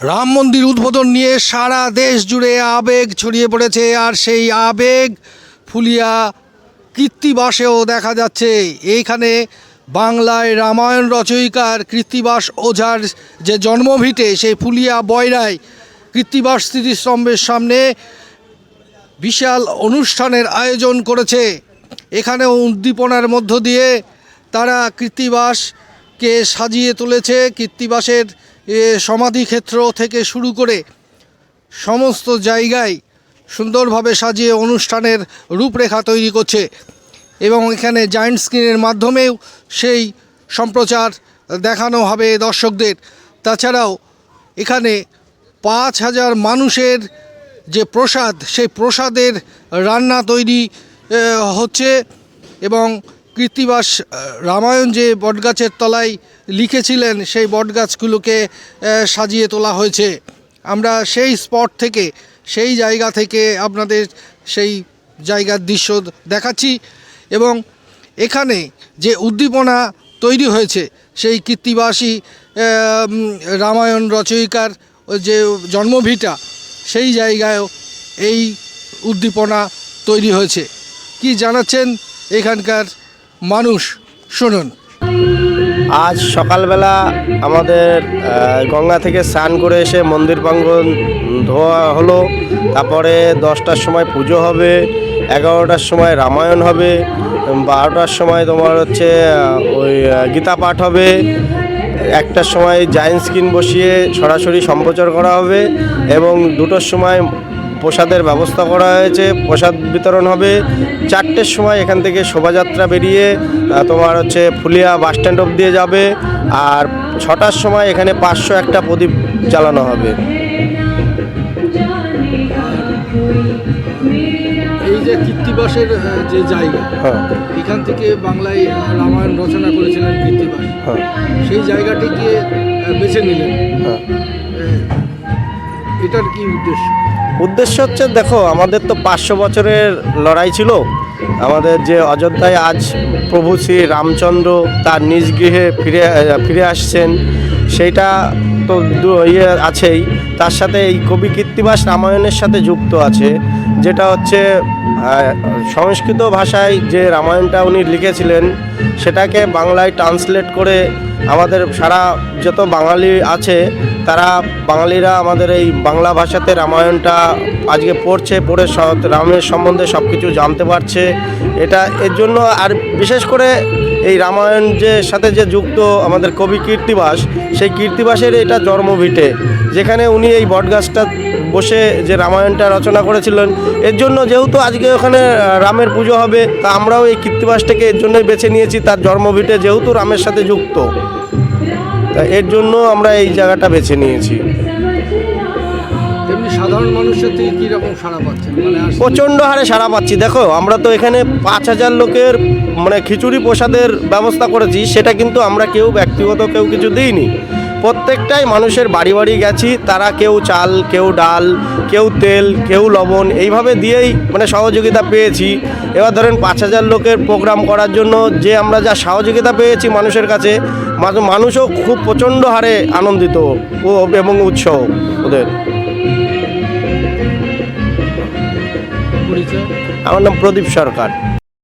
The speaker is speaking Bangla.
রাম মন্দির উদ্বোধন নিয়ে সারা দেশ জুড়ে আবেগ ছড়িয়ে পড়েছে, আর সেই আবেগ ফুলিয়া কৃত্তিবাসেও দেখা যাচ্ছে। এইখানে বাংলায় রামায়ণ রচয়িকার কৃত্তিবাস ওঝার যে জন্মভিটে, সেই ফুলিয়া বয়রায় কৃত্তিবাস স্মৃতিস্তম্ভের সামনে বিশাল অনুষ্ঠানের আয়োজন করেছে। এখানেও উদ্দীপনার মধ্য দিয়ে তারা কৃত্তিবাসকে সাজিয়ে তুলেছে। কৃত্তিবাসের এ, সমাধিক্ষেত্র থেকে শুরু করে সমস্ত জায়গায় সুন্দরভাবে সাজিয়ে অনুষ্ঠানের রূপরেখা তৈরি করছে এবং এখানে জায়েন্ট স্ক্রিনের মাধ্যমেও সেই সম্প্রচার দেখানো হবে দর্শকদের। তাছাড়াও এখানে পাঁচ হাজার মানুষের যে প্রসাদ সেই প্রসাদের রান্না তৈরি হচ্ছে এবং কৃত্তিবাস রামায়ণ যে বটগাছের তলায় লিখেছিলেন, সেই বটগাছগুলোকে সাজিয়ে তোলা হয়েছে। আমরা সেই স্পট থেকে, সেই জায়গা থেকে আপনাদের সেই জায়গার দৃশ্য দেখাচ্ছি এবং এখানে যে উদ্দীপনা তৈরি হয়েছে, সেই কৃত্তিবাসী রামায়ণ রচয়িকার যে জন্মভিটা, সেই জায়গায়ও এই উদ্দীপনা তৈরি হয়েছে। কি জানাচ্ছেন এখানকার মানুষ, শুনুন। আজ সকালবেলা আমাদের গঙ্গা থেকে স্নান করে এসে মন্দির প্রাঙ্গণ ধোয়া হলো। তারপরে দশটার সময় পুজো হবে, এগারোটার সময় রামায়ণ হবে, বারোটার সময় তোমার হচ্ছে ওই গীতা পাঠ হবে। একটার সময় জায়েন্ট স্ক্রিন বসিয়ে সরাসরি সম্প্রচার করা হবে এবং দুটোর সময় প্রসাদের ব্যবস্থা করা হয়েছে প্রসাদ বিতরণ হবে। চারটের সময় এখান থেকে শোভাযাত্রা বেরিয়ে তোমার হচ্ছে ফুলিয়া বাস স্ট্যান্ড অব্দি যাবে। আর ছটার সময় এখানে পাঁচশো একটা প্রদীপ জ্বালানো হবে। এই যে কৃত্তিবাসের যে জায়গা হ্যাঁ। এখান থেকে বাংলায় রামায়ণ রচনা করেছিলেন কৃত্তিবাস হ্যাঁ। সেই জায়গাটিকে বেছে নিলেন। হ্যাঁ। এটার কি উদ্দেশ্য? উদ্দেশ্য হচ্ছে, দেখো, আমাদের তো পাঁচশো বছরের লড়াই ছিল। আমাদের যে অযোধ্যায় আজ প্রভু শ্রী রামচন্দ্র তার নিজ গৃহে ফিরে ফিরে আসছেন, সেইটা তো ইয়ে আছেই। তার সাথে এই কবি কীর্তিবাস রামায়ণের সাথে যুক্ত আছে, যেটা হচ্ছে সংস্কৃত ভাষায় যে রামায়ণটা উনি লিখেছিলেন, সেটাকে বাংলায় ট্রান্সলেট করে আমাদের সারা যত বাঙালি আছে, তারা বাঙালিরা আমাদের এই বাংলা ভাষাতে রামায়ণটা আজকে পড়ছে, পড়ে রামের সম্বন্ধে সব কিছু জানতে পারছে। এটা, এর জন্য আর বিশেষ করে এই রামায়ণ যে, সাথে যে যুক্ত আমাদের কবি কীর্তিবাস, সেই কীর্তিবাসের এটা জন্মভিটে। যেখানে উনি এই বটগাছটা বসে যে রামায়ণটা রচনা করেছিলেন, এর জন্য যেহেতু আজকে ওখানে রামের পুজো হবে, তা আমরাও এই কীর্তিবাসটাকে এর জন্যই বেছে নিয়েছি, তার জন্মভিটে যেহেতু রামের সাথে যুক্ত। তা এর জন্য আমরা এই জায়গাটা বেছে নিয়েছি। এমনি সাধারণ মানুষের থেকে কীরকম সাড়া পাচ্ছেন? মানে প্রচণ্ড হারে সাড়া পাচ্ছি। দেখো আমরা তো এখানে পাঁচ হাজার লোকের মানে খিচুড়ি প্রসাদের ব্যবস্থা করেছি সেটা কিন্তু আমরা কেউ ব্যক্তিগত কেউ কিছু দিইনি। প্রত্যেকটাই মানুষের বাড়ি বাড়ি গেছি তারা কেউ চাল কেউ ডাল কেউ তেল কেউ লবণ এইভাবে দিয়েই মানে সহযোগিতা পেয়েছি। এবার ধরেন পাঁচ হাজার লোকের প্রোগ্রাম করার জন্য যে আমরা যা সহযোগিতা পেয়েছি মানুষের কাছে মানুষও খুব প্রচণ্ড হারে আনন্দিত ও এবং উৎসাহ ওদের। আমার নাম প্রদীপ সরকার।